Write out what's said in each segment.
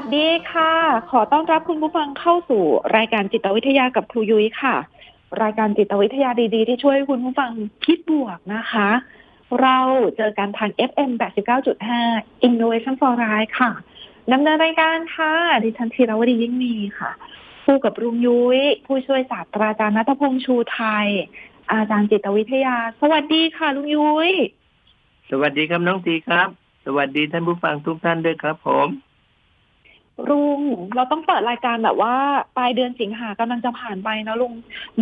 สวัสดีค่ะ ขอต้อนรับคุณผู้ฟังเข้าสู่รายการจิตวิทยากับครูยุ้ยค่ะ รายการจิตวิทยาดีๆ ที่ช่วยคุณผู้ฟังคิดบวกนะคะ เราเจอกันทาง FM 89.5 Innovation for Life ค่ะดำเนินรายการค่ะ ดิฉันธีรวดียิ่งมีค่ะคู่กับลุงยุ้ย ผู้ช่วยศาสตราจารย์นัทพงษ์ชูไทย อาจารย์จิตวิทยา สวัสดีค่ะลุงยุ้ย สวัสดีครับน้องทีครับ สวัสดีท่านผู้ฟังทุกท่านด้วยครับผม ลุงเราต้องเปิดรายการแบบว่าปลายเดือนสิงหากำลังจะผ่านไปนะลุง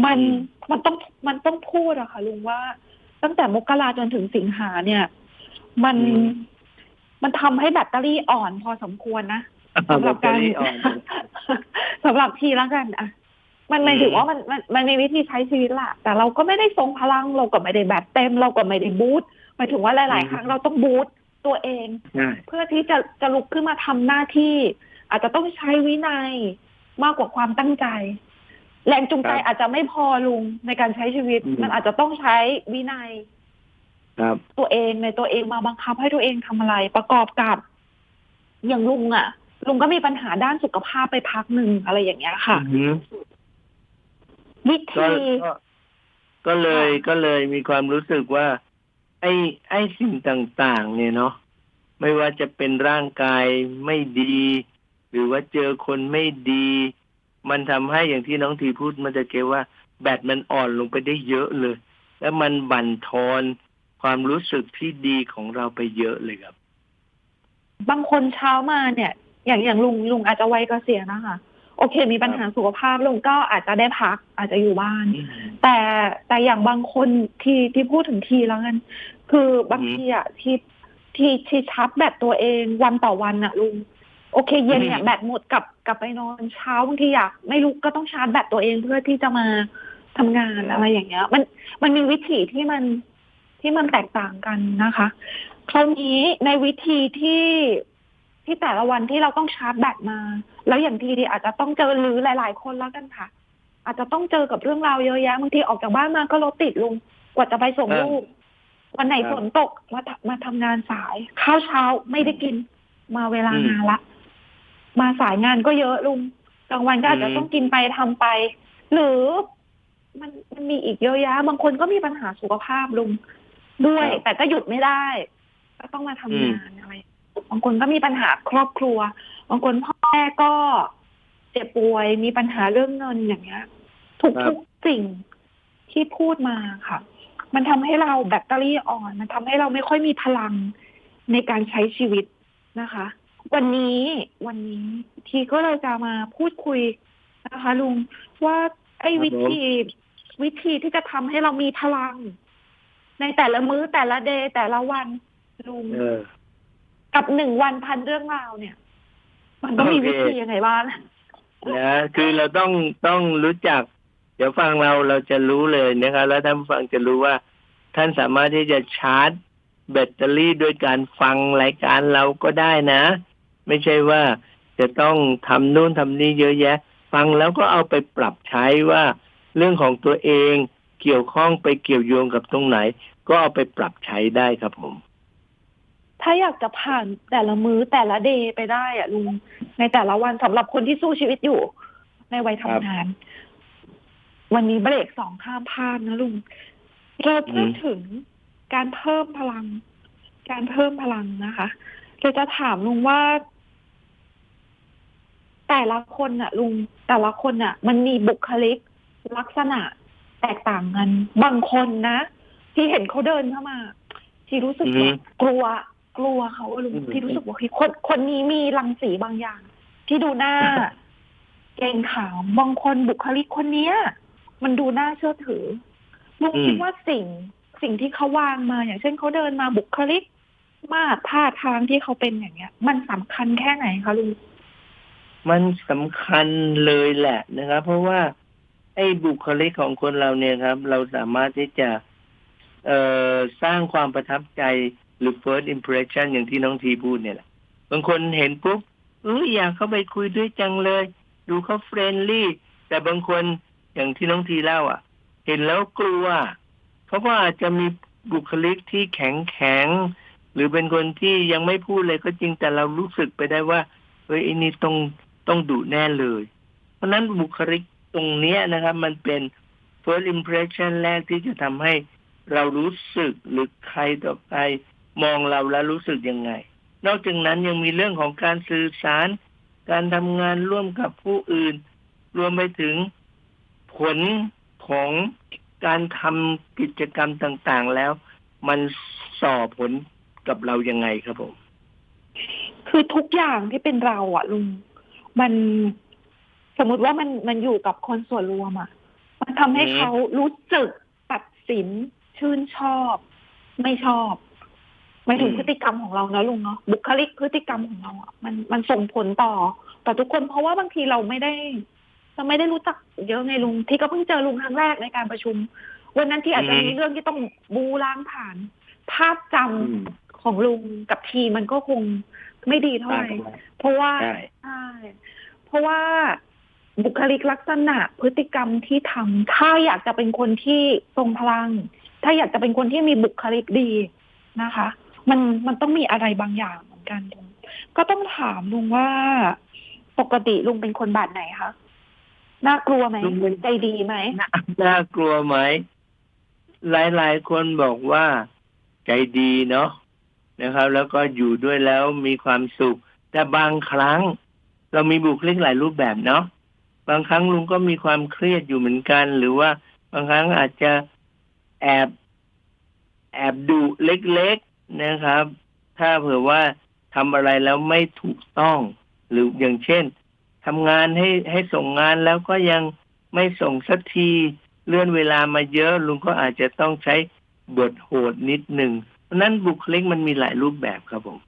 มันอืมมันต้องมันต้องพูดอะค่ะลุงว่า ตั้งแต่มกราจนถึงสิงหาเนี่ย มันมันทำให้แบตเตอรี่อ่อนพอสมควรนะสำหรับการแบตเตอรี่อ่อนสำหรับทีแล้วกันอะมันหมายถึงอืมว่ามันมันมันมีวิธีใช้ชีวิตละแต่เราก็ไม่ได้ทรงพลังเราก็ไม่ได้แบตเต็ม เราก็ไม่ได้บูทหมายถึงว่าหลาย ๆ ครั้งเราต้องบูทตัวเองใช่เพื่อที่จะจะลุกขึ้นมาทำหน้าที่ อาจจะต้องใช้วินัยมากกว่าความตั้งใจ แรงจูงใจอาจจะไม่พอลุงในการใช้ชีวิต มันอาจจะต้องใช้วินัยครับตัวเองในตัวเองมาบังคับให้ตัวเองทำอะไร ประกอบกับอย่างลุงอะ่ะ ลุงก็มีปัญหาด้านสุขภาพไปพักหนึ่งอะไรอย่างเงี้ยค่ะอือหือวิก็ธีก็ก็เลยก็เลยมีความรู้สึกว่า ไอ้ไอ้สิ่งต่าง ๆ เนี่ยเนาะไม่ว่าจะเป็นร่างกายไม่ดี หรือว่าเจอคนไม่ดี มันทำให้อย่างที่น้องทีพูดเมันจะเกว่า แบตมันอ่อนลงไปได้เยอะเลย แล้วมันบั่นทอนความรู้สึกที่ดีของเราไปเยอะเลยครับ บางคนเช้ามาเนี่ย อย่างอย่างลุงลุงอาจจะวัยเกษียณนะคะ โอเค มีปัญหาสุขภาพลุงก็อาจจะได้พัก อาจจะอยู่บ้าน แต่แต่อย่างบางคนที่ที่พูดถึงทีแล้วกันคือบางอืมทีอะที่ที่ที่ชาร์จแบตตัวเองวันต่อวันอะลุง โอเคเย็นเนี่ยอืมแบตหมดกลับกลับไปนอนเช้าบางทีอยากไม่ลุกก็ต้องชาร์จแบตตัวเองเพื่อที่จะมาทำงานอะไรอย่างเงี้ย มันมันมีวิธีที่มันที่มันแตกต่างกันนะคะคราวนี้ในวิธีที่ที่แต่ละวันที่เราต้องชาร์จแบตมา แล้วอย่างทีดีอาจจะต้องเจอหรือหลาย ๆ คนแล้วกันค่ะ อาจจะต้องเจอกับเรื่องราวเยอะแยะบางทีออกจากบ้านมาก็รถติดลุงกว่าจะไปส่งเออลูกวันไหนครับฝนตกมาทำมาทำงานสาย ข้าวเช้าไม่ได้กินมาเวลางานละ มาสายงานก็เยอะลุงกลางวันก็อาจจะอืมต้องกินไปทำไป หรือมันมันมีอีกเยอะแยะบางคนก็มีปัญหาสุขภาพลุงด้วย แต่ก็หยุดไม่ได้ ก็ต้องมาทำงานอะไรบางคนก็มีปัญหาครอบครัว บางคนพ่อแม่ก็เจ็บป่วยมีปัญหาเรื่องเงินอย่างเงี้ยทุกครัทุบกสิ่งที่พูดมาค่ะ มันทำให้เราแบตเตอรี่อ่อน มันทำให้เราไม่ค่อยมีพลังในการใช้ชีวิตนะคะ วันนี้วันนี้ทีก็เลยจะมาพูดคุยนะคะลุงว่าไอ้ครับวิธีวิธีที่จะทำให้เรามีพลัง ในแต่ละมื้อแต่ละเดย์แต่ละวันลุงเออกับหนึ่งวันพันเรื่องราวเนี่ย มันก็มีโอเควิธียังไงบ้างนะคือเราต้องต้องรู้จัก เดี๋ยวฟังเราเราจะรู้เลยนะครับแล้วท่านผู้ฟังจะรู้ว่า ท่านสามารถที่จะชาร์จแบตเตอรี่ด้วยการฟังรายการเราก็ได้นะ ไม่ใช่ว่าจะต้องทำนู่นทำนี่เยอะแยะ ฟังแล้วก็เอาไปปรับใช้ว่า เรื่องของตัวเองเกี่ยวข้องไปเกี่ยวโยงกับตรงไหน ก็เอาไปปรับใช้ได้ครับผม ถ้าอยากจะผ่านแต่ละมื้อแต่ละเดย์ไปได้อะลุงในแต่ละวันสำหรับคนที่สู้ชีวิตอยู่ ในวัยทำงาน วันนี้เบรกสองข้ามพลาดนะลุงเราพูดอืมถึงการเพิ่มพลัง การเพิ่มพลังนะคะเราจะถามลุงว่า แต่ละคนน่ะ ลุงแต่ละคนน่ะ มันมีบุคลิกลักษณะแตกต่างกัน บางคนนะ ที่เห็นเขาเดินเข้ามาที่รู้สึกอือฮึว่ากลัว กลัวเขาอะลุงอืมที่รู้สึกว่าเฮ้ยคนคนนี้มีรังสีบางอย่าง ที่ดูหน้า เกรงขามบางคนบุคลิกคนเนี้ย มันดูน่าเชื่อถือลุงอืมคิดว่าสิ่งสิ่งที่เขาวางมาอย่างเช่นเขาเดินมาบุคลิก มากท่าทางที่เขาเป็นอย่างเงี้ย มันสำคัญแค่ไหนคะลุง มันสำคัญเลยแหละนะครับ เพราะว่า ไอ้บุคลิกของคนเราเนี่ยครับ เราสามารถที่จะเอ่อสร้างความประทับใจหรือ first impression อย่างที่น้องทีพูดเนี่ยแหละบางคนเห็นปุ๊บเอออยากเข้าไปคุยด้วยจังเลย ดูเขาเฟรนลี่แต่บางคนอย่างที่น้องทีเล่าอะ เห็นแล้วกลัวเพราะว่าอาจจะมีบุคลิกที่แข็งแข็งหรือเป็นคนที่ยังไม่พูดเลยก็จริงแต่เรารู้สึกไปได้ว่าเฮ้ยไอ้นี่ต้อง ต้องดุแน่เลย เพราะนั้นบุคลิกตรงนี้นะครับ มันเป็น first impression แรกที่จะทำให้เรารู้สึกหรือใครต่อใครมองเราแล้วรู้สึกยังไง นอกจากนั้นยังมีเรื่องของการสื่อสาร การทำงานร่วมกับผู้อื่น รวมไปถึงผลของการทำกิจกรรมต่างๆแล้ว มันส่อผลกับเรายังไงครับผม คือทุกอย่างที่เป็นเราอะลุง มันสมมติว่ามันมันอยู่กับคนส่วนรวมอะมันทำให้อืมเขารู้สึกตัดสินชื่นชอบ ไม่ชอบหมายถึงพฤติกรรมของเรานะลุงเนาะบุคลิกพฤติกรรมของเราอะมันมันส่งผลต่อต่อทุกคนเพราะว่าบางทีเราไม่ได้เราไม่ได้รู้จักเยอะไงลุงที่ก็เพิ่งเจอลุงครั้งแรกในการประชุม วันนั้นที่อาจจะอืมมีเรื่องที่ต้องบูล้างผ่าน ภาพจำอืมของลุงกับทีมมันก็คง ไม่ดีเท่าไหร่ต่างกันเพราะว่าใช่ใช่เพราะว่าบุคลิกลักษณะพฤติกรรมที่ทำถ้าอยากจะเป็นคนที่ทรงพลัง ถ้าอยากจะเป็นคนที่มีบุคลิกดีนะคะ มันมันต้องมีอะไรบางอย่างเหมือนกันลุงก็ต้องถามลุงว่าปกติลุงเป็นคนแบบไหนคะน่ากลัวไหมลุงเป็นใจดีไหมน่ากลัวไหมหลายๆคนบอกว่า ใจดีเนาะ นะครับ แล้วก็อยู่ด้วยแล้วมีความสุข แต่บางครั้ง เรามีบุคลิกหลายรูปแบบเนาะบางครั้งลุงก็มีความเครียดอยู่เหมือนกัน หรือว่าบางครั้งอาจจะแอบแอบดุเล็กๆนะครับ ถ้าเผื่อว่าทำอะไรแล้วไม่ถูกต้อง หรืออย่างเช่นทำงานให้ให้ส่งงานแล้วก็ยังไม่ส่งสักทีเลื่อนเวลามาเยอะลุงก็อาจจะต้องใช้บทโหดนิดหนึ่ง เพราะฉะนั้นบุคลิกมันมีหลายรูปแบบครับผม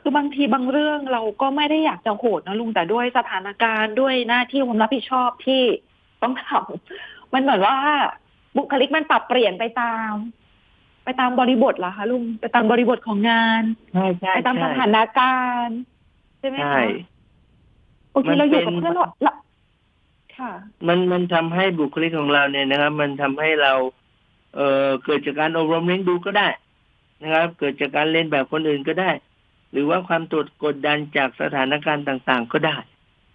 คือบางทีบางเรื่องเราก็ไม่ได้อยากจะโหดนะลุงแต่ด้วยสถานการณ์ด้วยหน้าที่ความรับผิดชอบที่ต้องทำมันเหมือนว่าบุคลิกมันปรับเปลี่ยนไปตาม ไปตามบริบทเหรอคะลุงไปตามบริบทของงานใช่ใช่ไปตามสใช่ถานการณ์ใช่ไหมใช่คะบางทีเราอยู่กับมันเป็นเพื่อนเราเราค่ะ มันมันทำให้บุคลิกของเราเนี่ยนะครับ มันทำให้เรา เอ่อเกิดจากการอบรมเลี้ยงดูก็ได้นะครับ เกิดจากการเล่นแบบคนอื่นก็ได้ หรือว่าความตดกดดันจากสถานการณ์ต่างๆ ก็ได้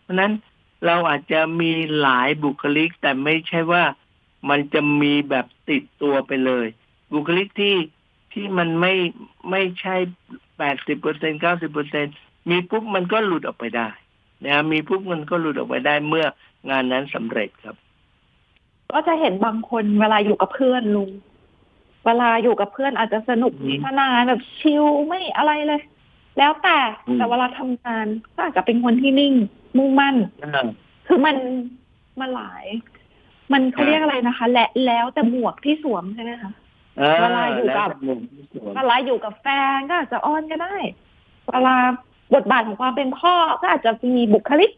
เพราะนั้นเราอาจจะมีหลายบุคลิก แต่ไม่ใช่ว่ามันจะมีแบบติดตัวไปเลย บุคลิกที่ที่มันไม่ไม่ใช่แปดสิบเปอร์เซ็นเก้าสิบเปอร์เซ็นมีปุ๊บมันก็หลุดออกไปได้นะครับมีปุ๊บมันก็หลุดออกไปได้เมื่องานนั้นสำเร็จครับ ก็จะเห็นบางคนเวลาอยู่กับเพื่อนลุงเวลาอยู่กับเพื่อนอาจจะสนุกอืมสนานแบบชิลไม่อะไรเลย แล้วแต่อืมแต่เวลาทำงานก็อาจจะเป็นคนที่นิ่ง มุ่งมั่นอ่าคือมันมันหลาย มันเขาอ่าเรียกอะไรนะคะ และแล้วแต่หมวกที่สวมใช่ไหมคะอ่เวลาอยู่กับแล้วแต่มุมที่สวนเวลาอยู่กับแฟนก็อาจจะอ้อนก็ได้ เวลาบทบาทของความเป็นพ่อก็อาจจะมีบุคลิก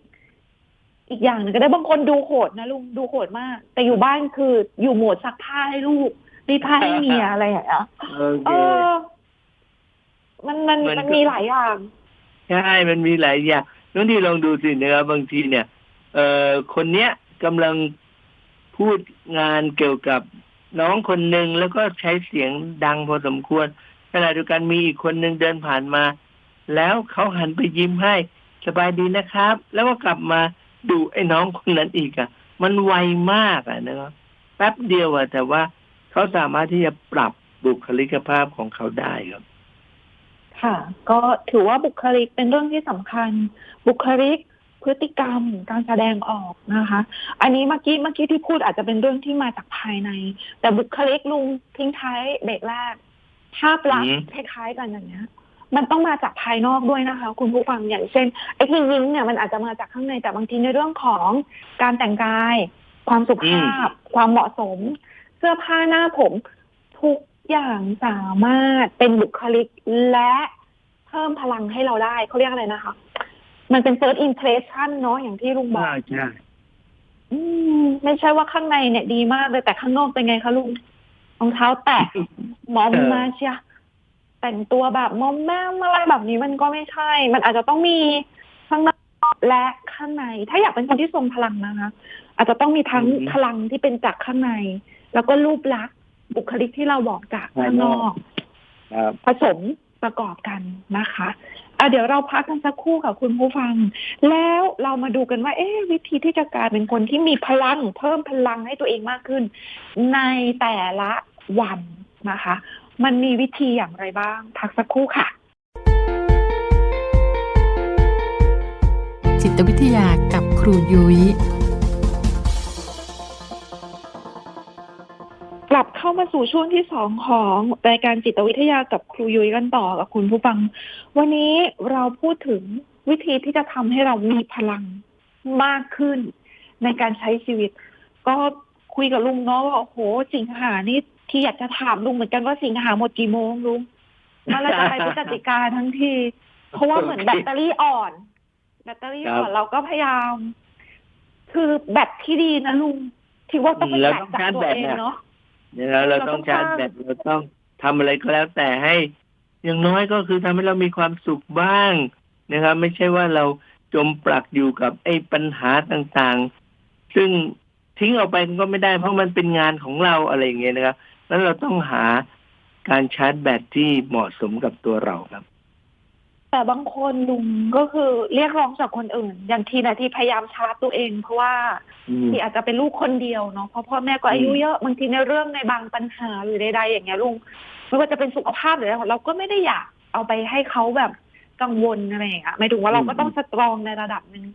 อีกอย่างหนึ่งก็ได้บางคนดูโหดนะลุงดูโหดมาก แต่อยู่บ้านคืออยู่โหมดซักผ้าให้ลูกรีดผ้าให้เมียอะไรอย่างเงี้ยโอเอเคอมันมันมันมันก็มีหลายอย่าง ใช่ มันมีหลายอย่างน้องที่ลองดูสินะครับบางทีเนี่ย เอ่อคนเนี้ยกำลังพูดงานเกี่ยวกับน้องคนหนึ่งแล้วก็ใช้เสียงดังพอสมควรขณะเดียวกันมีอีกคนหนึ่งเดินผ่านมา แล้วเขาหันไปยิ้มให้สบายดีนะครับ แล้วก็กลับมา ดูไอ้น้องคนนั้นอีกอะ มันไวมากอะนะครับแป๊บเดียวอะ แต่ว่าเขาสามารถที่จะปรับบุคลิกภาพของเขาได้ครับ ค่ะ ก็ถือว่าบุคลิกเป็นเรื่องที่สำคัญ บุคลิกพฤติกรรมการแสดงออกนะคะ อันนี้เมื่อกี้เมื่อกี้ที่พูดอาจจะเป็นเรื่องที่มาจากภายใน แต่บุคลิกลุงทิ้งท้ายเบรกแรกภาพลักษอืณ์มคล้ายๆกันอย่างเงี้ย มันต้องมาจากภายนอกด้วยนะคะ คุณผู้ฟังอย่างเช่นไอ้ที่ยิ้มเนี่ยมันอาจจะมาจากข้างในแต่บางทีในเรื่องของการแต่งกาย ความสุภาพ ความเหมาะสม เสื้อผ้าหน้าผมทุกอย่างสามารถเป็นบุคลิกและเพิ่มพลังให้เราได้เขาเรียกอะไรนะคะ มันเป็น first impression เนาะอย่างที่ลุงบอกใช่ใช่อืมไม่ใช่ว่าข้างในเนี่ยดีมากเลยแต่ข้างนอกเป็นไงคะลุงรองเท้าแตะมอมมาเชีย แต่งตัวแบบมอมแม่มอะไรแบบนี้มันก็ไม่ใช่ มันอาจจะต้องมีข้างนอกและข้างใน ถ้าอยากเป็นคนที่ทรงพลังนะคะ อาจจะต้องมีทั้งพลังที่เป็นจากข้างใน แล้วก็รูปลักษณ์บุคลิกที่เราบอกจากข้างนอกครับผสมประกอบกันนะคะอะเดี๋ยวเราพักกันสักครู่ค่ะคุณผู้ฟัง แล้วเรามาดูกันว่า เอ๊ะวิธีที่จะกลายเป็นคนที่มีพลังเพิ่มพลังให้ตัวเองมากขึ้น ในแต่ละวันนะคะ มันมีวิธีอย่างไรบ้าง พักสักครู่ค่ะ จิตวิทยากับครูยุย้ยกลับเข้ามาสู่ช่วงที่สองของรายการจิตวิทยากับครูยุ้ยกันต่อกับคุณผู้ฟัง วันนี้เราพูดถึงวิธีที่จะทำให้เรามีพลังมากขึ้นในการใช้ชีวิต ก็คุยกับลุงเนาะว่าโอ้โหสิงหานี่ ที่อยากจะถามลุงเหมือนกันว่าสิงหาหมดกี่โมงลุงเมื่อไหรจะไปพฤศจิกาทั้งที เพราะว่าเหมือนแบตเตอรี่อ่อน แบตเตอรี่อ่อนเราก็พยายาม คือแบตที่ดีนะลุงที่ว่าต้องเป็นแล้วแบตต้องจากชาร์จตัวแบตเองน่ะเนาะเนี่ยเราเราต้องชาร์จแบตเราต้องทำอะไรก็แล้วแต่ให้ อย่างน้อยก็คือทำให้เรามีความสุขบ้างนะครับ ไม่ใช่ว่าเราจมปลักอยู่กับไอ้ปัญหาต่างๆ ซึ่งทิ้งออกไปก็ไม่ได้เพราะมันเป็นงานของเราอะไรอย่างเงี้ยนะครับ แล้วเราต้องหาการชาร์จแบตที่เหมาะสมกับตัวเราครับ แต่บางคนลุงก็คือเรียกร้องจากคนอื่น อย่างทีนะที่พยายามชาร์จตัวเอง เพราะว่าอืมที่อาจจะเป็นลูกคนเดียวเนาะเพราะพ่อแม่ก็อายุอืมเยอะบางทีในเรื่องในบางปัญหาหรือใดๆอย่างเงี้ยลุงไม่ว่าจะเป็นสุขภาพหรืออะไรเราก็ไม่ได้อยากเอาไปให้เขาแบบกังวลอะไรอย่างเงี้ยหมายถึงว่าเราก็ต้องสตรองในระดับหนึ่ง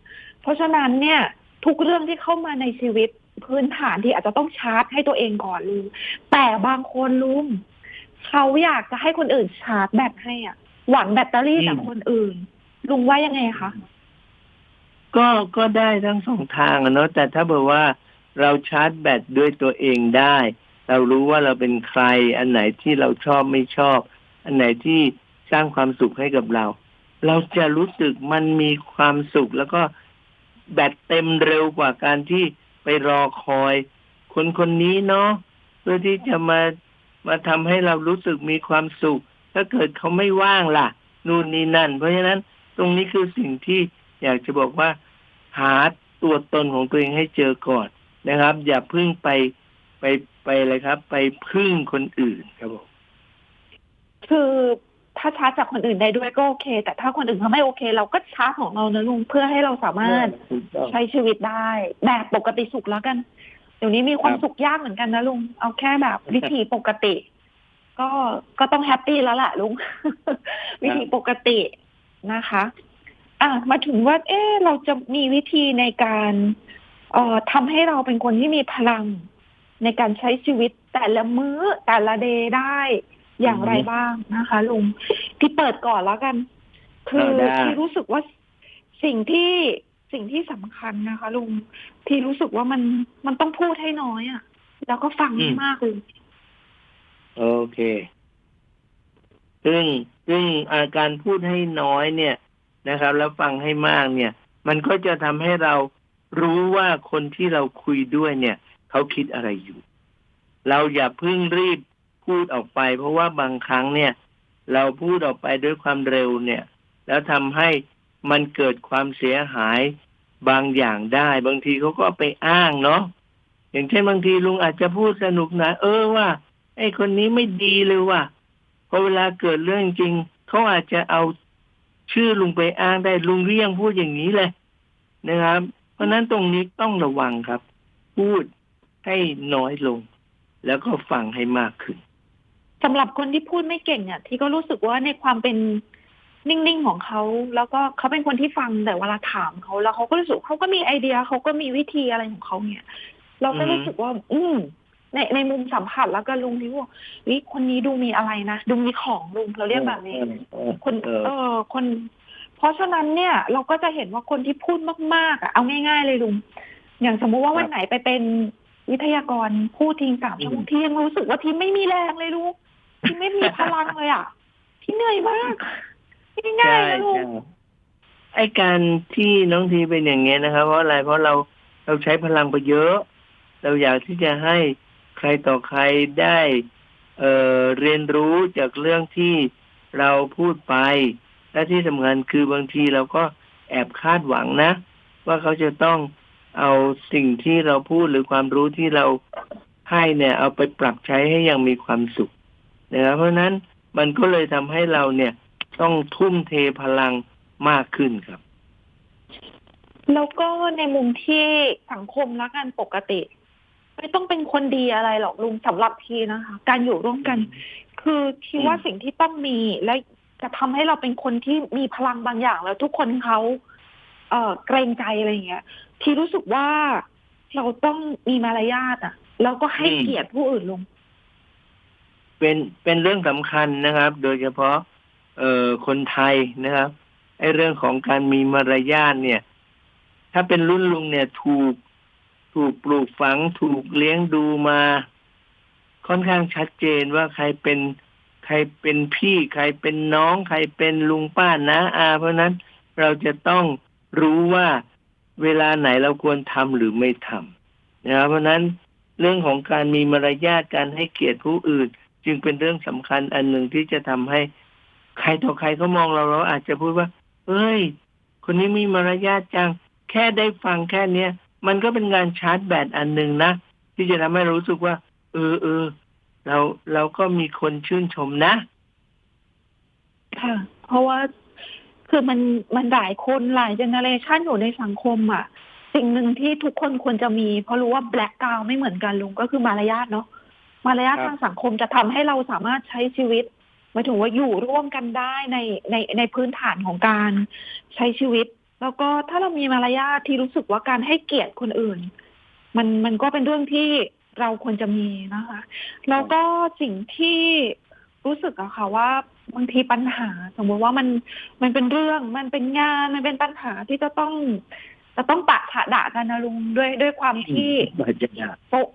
เพราะฉะนั้นเนี่ย ทุกเรื่องที่เข้ามาในชีวิต พื้นฐานที่อาจจะต้องชาร์จให้ตัวเองก่อนลุงแต่บางคนลุงเขาอยากจะให้คนอื่นชาร์จแบตให้อะ หวังแบตเตอรี่จากคนอื่น ลุงว่ายังไงคะก็ก็ได้ทั้งสองทางเนาะแต่ถ้าเผื่อว่าเราชาร์จแบตด้วยตัวเองได้ เรารู้ว่าเราเป็นใคร อันไหนที่เราชอบไม่ชอบ อันไหนที่สร้างความสุขให้กับเรา เราจะรู้สึกมันมีความสุขแล้วก็แบตเต็มเร็วกว่าการที่ ไปรอคอย คนคนนี้เนาะเพื่อที่จะมามาทำให้เรารู้สึกมีความสุข ถ้าเกิดเขาไม่ว่างล่ะ นู่นนี่นั่น เพราะฉะนั้นตรงนี้คือสิ่งที่อยากจะบอกว่า หาตัวตนของตัวเองให้เจอก่อนนะครับ อย่าพึ่งไปไปไปเลยครับ ไปพึ่งคนอื่นครับผมคือ ถ้าชาร์จจากคนอื่นได้ด้วยก็โอเค แต่ถ้าคนอื่นเขาไม่โอเค เราก็ชาร์จของเรานะลุงเพื่อให้เราสามารถถูกต้องใช้ชีวิตได้แบบปกติสุขแล้วกันเดี๋ยวนี้มีความครับสุขยากเหมือนกันนะลุงเอาแค่แบบวิธีปกติ ก็ก็ต้องแฮปปี้แล้วล่ะลุงวิธีปกตินะคะ อะมาถึงว่า เอ๊ะเราจะมีวิธีในการเอ่อทำให้เราเป็นคนที่มีพลังในการใช้ชีวิตแต่ละมื้อแต่ละเดย์ได้ อย่างไรบ้างนะคะลุงที่เปิดก่อนแล้วกัน คือเอาได้ที่รู้สึกว่าสิ่งที่สิ่งที่สำคัญนะคะลุงที่รู้สึกว่ามันมันต้องพูดให้น้อยอะ่ะ แล้วก็ฟังให้มากเลยโอเค ซึ่งซึ่งอาการพูดให้น้อยเนี่ยนะครับ แล้วฟังให้มากเนี่ย มันก็จะทำให้เรารู้ว่าคนที่เราคุยด้วยเนี่ย เขาคิดอะไรอยู่ เราอย่าเพิ่งรีบ พูดออกไป เพราะว่าบางครั้งเนี่ย เราพูดออกไปด้วยความเร็วเนี่ย แล้วทำให้มันเกิดความเสียหายบางอย่างได้ บางทีเขาก็ไปอ้างเนาะอย่างเช่นบางทีลุงอาจจะพูดสนุกนะเออว่า ไอ้คนนี้ไม่ดีเลยว่ะพอเวลาเกิดเรื่องจริงเขาอาจจะเอาชื่อลุงไปอ้างได้ลุงเรียงพูดอย่างนี้เลยนะครับ เพราะนั้นตรงนี้ต้องระวังครับ พูดให้น้อยลง แล้วก็ฟังให้มากขึ้น สำหรับคนที่พูดไม่เก่งอะ ที่ก็รู้สึกว่าในความเป็นนิ่งๆของเขา แล้วก็เขาเป็นคนที่ฟังแต่เวลาถามเขาแล้วเขาก็รู้สึกเขาก็มีไอเดียเขาก็มีวิธีอะไรของเขาเนี่ย เราก็อือฮึรู้สึกว่า อืมในในมุมสัมผัสแล้วก็ลุงที่ว่าวิคนนี้ดูมีอะไรนะดูมีของลุงเราเรียกแบบนี้เออคนเออเออคน เพราะฉะนั้นเนี่ย เราก็จะเห็นว่าคนที่พูดมากๆอะเอาง่าย ๆ เลยลุงอย่างสมมุติว่าวันไหนไปเป็นวิทยากรพูดทีสามชั่วโมงที่ยังรู้สึกว่าทีไม่มีแรงเลยลูก ที่ไม่มีพลังเลยอะที่เหนื่อยมากที่ง่ายใช่นะลูกใช่พไอ้การที่น้องทีเป็นอย่างเงี้ยนะครับเพราะอะไรเพราะเราเราใช้พลังไปเยอะ เราอยากที่จะให้ใครต่อใครได้ เอ่อเรียนรู้จากเรื่องที่เราพูดไป และที่สำคัญคือบางทีเราก็แอบคาดหวังนะ ว่าเขาจะต้องเอาสิ่งที่เราพูดหรือความรู้ที่เราให้เนี่ย เอาไปปรับใช้ให้อยังมีความสุข นะครับเพราะฉะนั้นมันก็เลยทำให้เราเนี่ยต้องทุ่มเทพลังมากขึ้นครับ แล้วก็ในมุมที่สังคมและกันปกติ ไม่ต้องเป็นคนดีอะไรหรอกลุงสำหรับทีนะคะ การอยู่ร่วมกัน คือทีว่าอืมสิ่งที่ต้องมีและจะทำให้เราเป็นคนที่มีพลังบางอย่างแล้วทุกคนเขาเอ่อเกรงใจอะไรอย่างเงี้ย ทีรู้สึกว่าเราต้องมีมารยาทอะ แล้วก็ให้เกียรติผู้อื่นลุง เป็นเป็นเรื่องสำคัญนะครับ โดยเฉพาะ เอ่อคนไทยนะครับไอ้เรื่องของการมีมารยาทเนี่ย ถ้าเป็นรุ่นลุงเนี่ยถูกถูกปลูกฝังถูกเลี้ยงดูมา ค่อนข้างชัดเจนว่าใครเป็นใครเป็นพี่ใครเป็นน้อง ใครเป็นลุงป้านะอาเพราะนั้นเราจะต้องรู้ว่าเวลาไหนเราควรทำหรือไม่ทำนะครับเพราะนั้นเรื่องของการมีมารยาทการให้เกียรติผู้อื่น จึงเป็นเรื่องสำคัญอันหนึ่งที่จะทำให้ใครต่อใครเขามองเราเราอาจจะพูดว่าเอ้ย คนนี้มีมารยาทจัง แค่ได้ฟังแค่เนี้ยมันก็เป็นการชาร์จแบตอันหนึ่งนะที่จะทำให้เรารู้สึกว่า เออเออเราเราก็มีคนชื่นชมนะค่ะ เพราะว่าคือมันมันหลายคนหลายเจเนเรชันอยู่ในสังคมอะ สิ่งหนึ่งที่ทุกคนควรจะมี เพราะรู้ว่าแบล็กกราวไม่เหมือนกันลุงก็คือมารยาทเนาะ มารยาทครับทางสังคมจะทำให้เราสามารถใช้ชีวิตหมายถึงว่าอยู่ร่วมกันได้ในในในพื้นฐานของการใช้ชีวิต แล้วก็ถ้าเรามีมารยาทที่รู้สึกว่าการให้เกียรติคนอื่น มันมันก็เป็นเรื่องที่เราควรจะมีนะคะ แล้วก็สิ่งที่รู้สึกอะค่ะว่าบางทีปัญหา สมมติว่ามันมันเป็นเรื่องมันเป็นงานมันเป็นปัญหาที่จะต้องจะต้องปะฉะด่ากันนะลุงด้วยด้วยความที่บาดเจ็บโปะ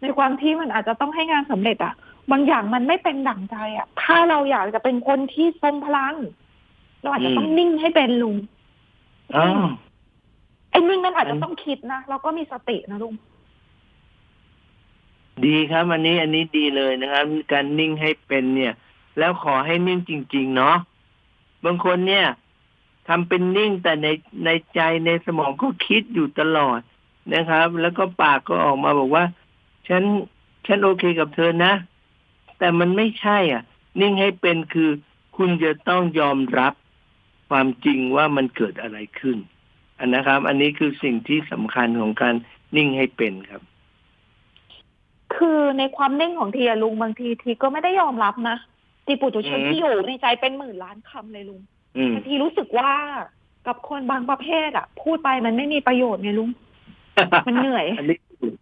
ในความที่มันอาจจะต้องให้งานสำเร็จอะบางอย่างมันไม่เป็นดั่งใจอะถ้าเราอยากจะเป็นคนที่ทรงพลังเราอาจจะต้องนิ่งให้เป็นลุงอ้าวไอ้นิ่งนั้นอาจอัจะนต้องคิดนะแล้วก็มีสตินะลุงดีครับ อันนี้อันนี้ดีเลยนะครับ การนิ่งให้เป็นเนี่ย แล้วขอให้นิ่งจริง ๆ เนาะบางคนเนี่ยทำเป็นนิ่งแต่ในในใจในสมองก็คิดอยู่ตลอด นะครับ แล้วก็ปากก็ออกมาบอกว่า ฉันฉันโอเคกับเธอนะ แต่มันไม่ใช่ อะ นิ่งให้เป็นคือคุณจะต้องยอมรับความจริงว่ามันเกิดอะไรขึ้น อันนะครับ อันนี้คือสิ่งที่สำคัญของการนิ่งให้เป็นครับ คือในความนิ่งของทีอะลุงบางทีทีก็ไม่ได้ยอมรับนะทีปุถุชนอืมที่อยู่ในใจเป็นหมื่นล้านคำเลยลุงอืมบางทีรู้สึกว่ากับคนบางประเภทอะพูดไปมันไม่มีประโยชน์ไงลุง มันเหนื่อยอันนี้ถูก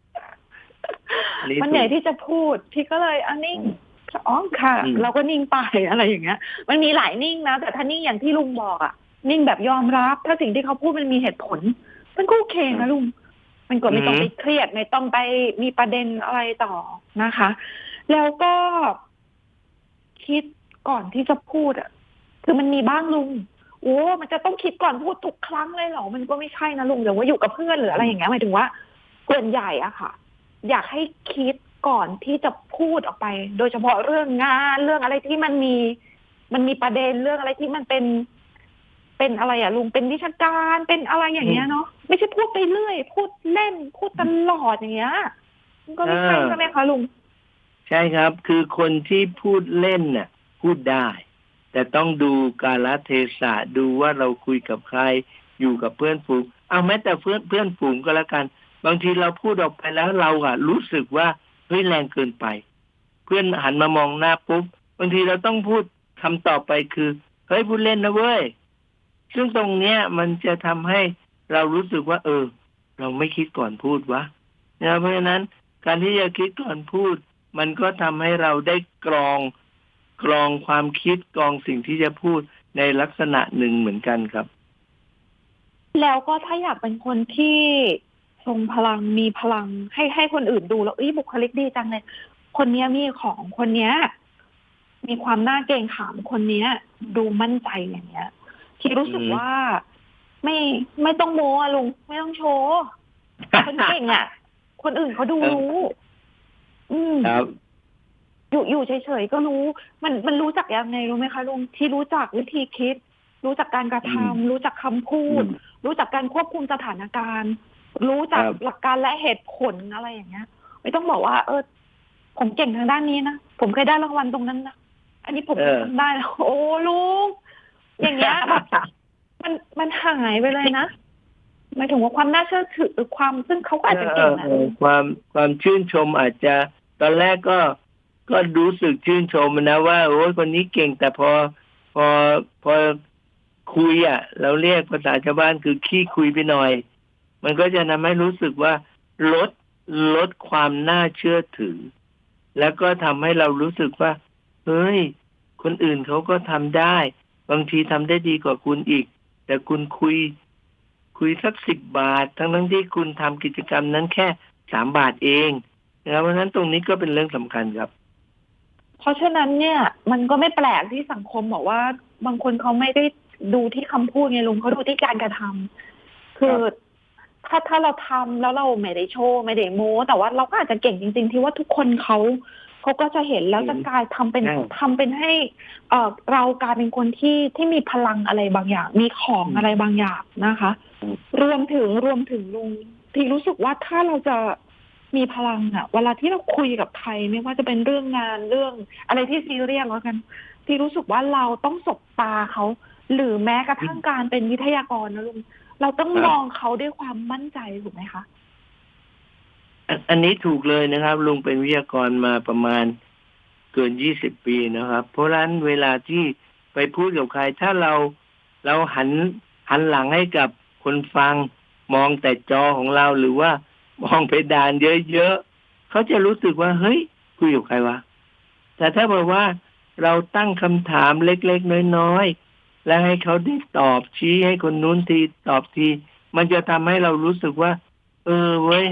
อันนี้มันเหนื่อยถูกที่จะพูดทีก็เลยอันนิ่งอ๋อค่ะอืมเราก็นิ่งไปอะไรอย่างเงี้ย มันมีหลายนิ่งนะ แต่ถ้านิ่งอย่างที่ลุงบอกอะนิ่งแบบยอมรับ ถ้าสิ่งที่เขาพูดมันมีเหตุผล มันก็โอเคนะลุง มันก็ไม่ต้องไปเครียด ไม่ต้องไปมีประเด็นอะไรต่อนะคะ แล้วก็คิดก่อนที่จะพูดอะคือมันมีบ้างลุง โอ้มันจะต้องคิดก่อนพูดทุกครั้งเลยเหรอ มันก็ไม่ใช่นะลุงหรือว่าอยู่กับเพื่อนหรืออะไรอย่างเงี้ยหมายถึงว่าส่วนใหญ่อะค่ะ อยากให้คิดก่อนที่จะพูดออกไป โดยเฉพาะเรื่องงานเรื่องอะไรที่มันมี มันมีประเด็นเรื่องอะไรที่มันเป็น เป็นอะไรอะลุงเป็นวิชาการเป็นอะไรอย่างเงี้ยเนาะไม่ใช่พูดไปเรื่อย พูดเล่นพูดตลอดอย่างเงี้ยมันก็ไม่ใช่เออใช่ไหมคะลุง ใช่ครับ คือคนที่พูดเล่นน่ะ พูดได้ แต่ต้องดูกาลเทศะดูว่าเราคุยกับใคร อยู่กับเพื่อนฝูง เอาแม้แต่เพื่อนเพื่อนฝูงก็แล้วกัน บางทีเราพูดออกไปแล้วเราอะรู้สึกว่าเฮ้ยแรงเกินไป เพื่อนหันมามองหน้าปุ๊บบางทีเราต้องพูดคำต่อไปคือเฮ้ยพูดเล่นนะเว้ยซึ่งตรงเนี้ยมันจะทำให้เรารู้สึกว่า เออ เราไม่คิดก่อนพูดวะนะเพราะฉะนั้นการที่จะคิดก่อนพูด มันก็ทำให้เราได้กรอง กรองความคิดกรองสิ่งที่จะพูดในลักษณะหนึ่งเหมือนกันครับ แล้วก็ถ้าอยากเป็นคนที่ทรงพลังมีพลังให้ให้คนอื่นดูแล้วเอ้ยบุคลิกดีจังเลยคนเนี้ยมีของคนเนี้ย มีความน่าเกรงขามคนเนี้ย ดูมั่นใจอย่างเงี้ย ที่รู้สึกอืมว่าไม่ไม่ต้องโม้อะลุงไม่ต้องโชว์คนเก่งอะ คนอื่นเขาดูรู้อืมครับ อยู่อยู่เฉยๆก็รู้ มันมันรู้จักยังไงรู้ไหมคะลุงที่รู้จักวิธีคิด รู้จักการกระทำอืมรู้จักคำพูดอืมรู้จักการควบคุมสถานการณ์ รู้จักครับหลักการและเหตุผลอะไรอย่างเงี้ย ไม่ต้องบอกว่า เออ ผมเก่งทางด้านนี้นะผมเคยได้รางวัลตรงนั้นนะอันนี้ผมเออทำได้นะโอ้ลุงอย่างเงี้ยแบบมันมันหายไปเลยนะหมายถึงว่าความน่าเชื่อถือหรือความซึ่งเขาก็อาจจะเก่งนะเออความความชื่นชมอาจจะตอนแรกก็ ก็รู้สึกชื่นชมนะว่าโอ้ยคนนี้เก่งแต่พอ พอพอคุยอะ เราเรียกภาษาชาวบ้านคือขี้คุยไปหน่อย มันก็จะทำให้รู้สึกว่าลดลดความน่าเชื่อถือ แล้วก็ทำให้เรารู้สึกว่า เฮ้ย คนอื่นเขาก็ทำได้ บางทีทำได้ดีกว่าคุณอีก แต่คุณคุย คุยสักสิบบาท ทั้งทั้งที่คุณทำกิจกรรมนั้นแค่สามบาทเองนะครับเพราะฉะนั้นตรงนี้ก็เป็นเรื่องสำคัญครับ เพราะฉะนั้นเนี่ย มันก็ไม่แปลกที่สังคมบอกว่า บางคนเขาไม่ได้ดูที่คำพูดไงลุงเขาดูที่การกระทำคือถ้าถ้าเราทำแล้วเราไม่ได้โชว์ไม่ได้โม้ แต่ว่าเราก็อาจจะเก่งจริง ๆ ที่ว่าทุกคนเขาเขาก็จะเห็นแล้วจะกลายทำเป็นใช่ทำเป็นให้ เอ่อเรากลายเป็นคนที่ที่มีพลังอะไรบางอย่าง มีของอืมอะไรบางอย่างนะคะอืมรวมถึงรวมถึงลุงที่รู้สึกว่าถ้าเราจะ มีพลังอะเวลาที่เราคุยกับใครไม่ว่าจะเป็นเรื่องงานเรื่อง อะไรที่ซีเรียสแล้วกัน ที่รู้สึกว่าเราต้องสบตาเขา หรือแม้กระทั่งการเป็นวิทยากรนะลุงเราต้องครับมองเขาด้วยความมั่นใจถูกไหมคะอันอันนี้ถูกเลยนะครับ ลุงเป็นวิทยากรมาประมาณเกินยี่สิบปีนะครับ เพราะฉะนั้นเวลาที่ไปพูดกับใคร ถ้าเราเราหันหันหลังให้กับคนฟังมองแต่จอของเราหรือว่า มองเพดานเยอะๆเขาจะรู้สึกว่า เฮ้ยคุยกับใครวะแต่ถ้าบอกว่าเราตั้งคำถามเล็กๆน้อยๆแล้วให้เขาได้ตอบชี้ให้คนนู้นทีตอบที มันจะทำให้เรารู้สึกว่า เออเว้ย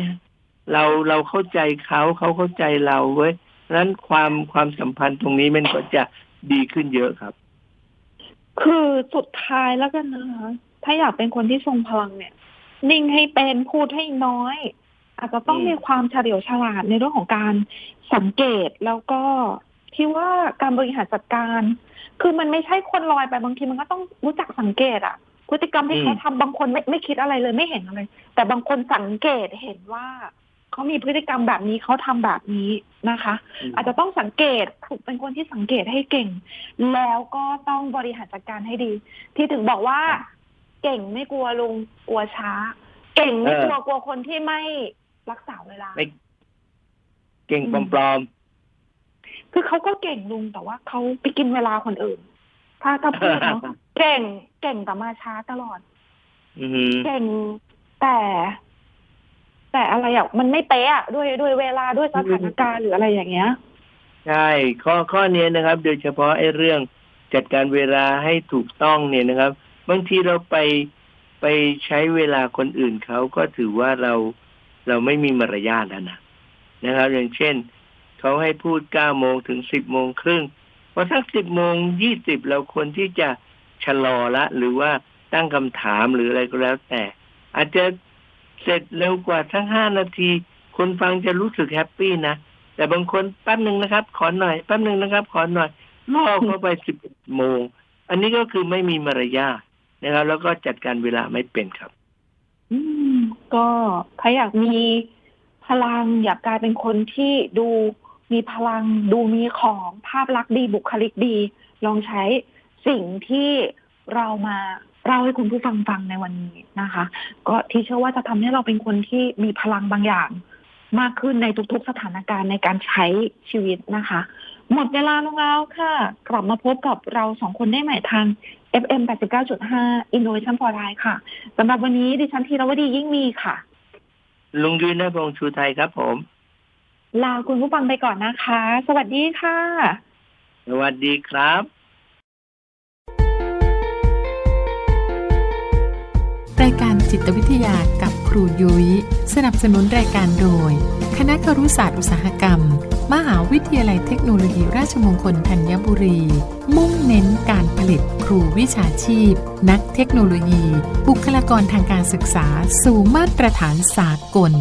เราเราเข้าใจเขาเขาเข้าใจเราเว้ยรั้นความความสัมพันธ์ตรงนี้มันก็จะดีขึ้นเยอะครับ คือสุดท้ายแล้วกันนะคะถ้าอยากเป็นคนที่ทรงพลังเนี่ย นิ่งให้เป็นพูดให้น้อย อาจจะต้องอืมมีความเฉลียวฉลาดในเรื่องของการสังเกตแล้วก็ที่ว่าการบริหารจัดการ คือมันไม่ใช่คนลอยไปบางทีมันก็ต้องรู้จักสังเกตอะพฤติกรรมที่อืมเขาทำบางคนไม่ไม่คิดอะไรเลยไม่เห็นอะไร แต่บางคนสังเกตเห็นว่าเขามีพฤติกรรมแบบนี้เขาทำแบบนี้นะคะ อาจจะต้องสังเกตฝึกเป็นคนที่สังเกตให้เก่ง แล้วก็ต้องบริหารจัดการให้ดี ที่ถึงบอกว่า เก่งไม่กลัวลุงกลัวช้า เก่งไม่กลัวกลัวคนที่ไม่ รักษาเวลา ไม่เก่งอืมปลอมคือเขาก็เก่งลุงแต่ว่าเขาไปกินเวลาคนอื่น ถ้าถ้าพูดเนาะเก่งเก่งแต่มาช้าตลอดๆอือหือเก่งแต่ แต่อะไรอะมันไม่เป๊ะอะด้วยด้วยเวลาด้วยสถานการณ์หรืออะไรอย่างเงี้ย ใช่ ข้อข้อนี้นะครับ โดยเฉพาะไอ้เรื่องจัดการเวลาให้ถูกต้องเนี่ยนะครับ บางทีเราไปไปใช้เวลาคนอื่นเขาก็ถือว่าเรา เราไม่มีมารยาทแล้วนะนะครับ อย่างเช่นเขาให้พูดเก้าโมงถึงสิบโมงครึ่งพอสักสิบโมงยี่สิบเราควรที่จะชะลอละ หรือว่าตั้งคำถามหรืออะไรก็แล้วแต่ อาจจะเสร็จเร็วกว่าทั้งห้านาที คนฟังจะรู้สึกแฮปปี้นะแต่บางคนแป๊บหนึ่งนะครับ ขอหน่อยแป๊บหนึ่งนะครับ ขอหน่อยล่อเข้าไปสิบโมง อันนี้ก็คือไม่มีมารยาทนะครับ แล้วก็จัดการเวลาไม่เป็นครับ อืม ก็ถ้าอยากมีพลังอยากกลายเป็นคนที่ดูมีพลังดูมีของภาพลักษณ์ดีบุคลิกดี ลองใช้สิ่งที่เรามาเล่าให้คุณผู้ฟังฟังในวันนี้นะคะ ก็ที่เชื่อว่าจะทำให้เราเป็นคนที่มีพลังบางอย่าง มากขึ้นในทุกๆสถานการณ์ในการใช้ชีวิตนะคะ หมดเวลาลงแล้วค่ะ กลับมาพบกับเราสองคนได้ใหม่ทาง FM 89.5 Innovation for Life ค่ะสำหรับวันนี้ดิฉันธีรวดียิ่งมีค่ะ ลุงยุ้ยนพงษ์ชูไทยครับผม ลาคุณผู้ฟังไปก่อนนะคะ สวัสดีค่ะ สวัสดีครับ รายการจิตวิทยากับครูยุย้ย สนับสนุนรายการโดย คณะครุศาสตร์อุตสาหกรรม มหาวิทยาลัยเทคโนโลยีราชมงคลธัญบุรี มุ่งเน้นการผลิตครูวิชาชีพ นักเทคโนโลยี บุคลากรทางการศึกษา สู่มาตรฐานสากล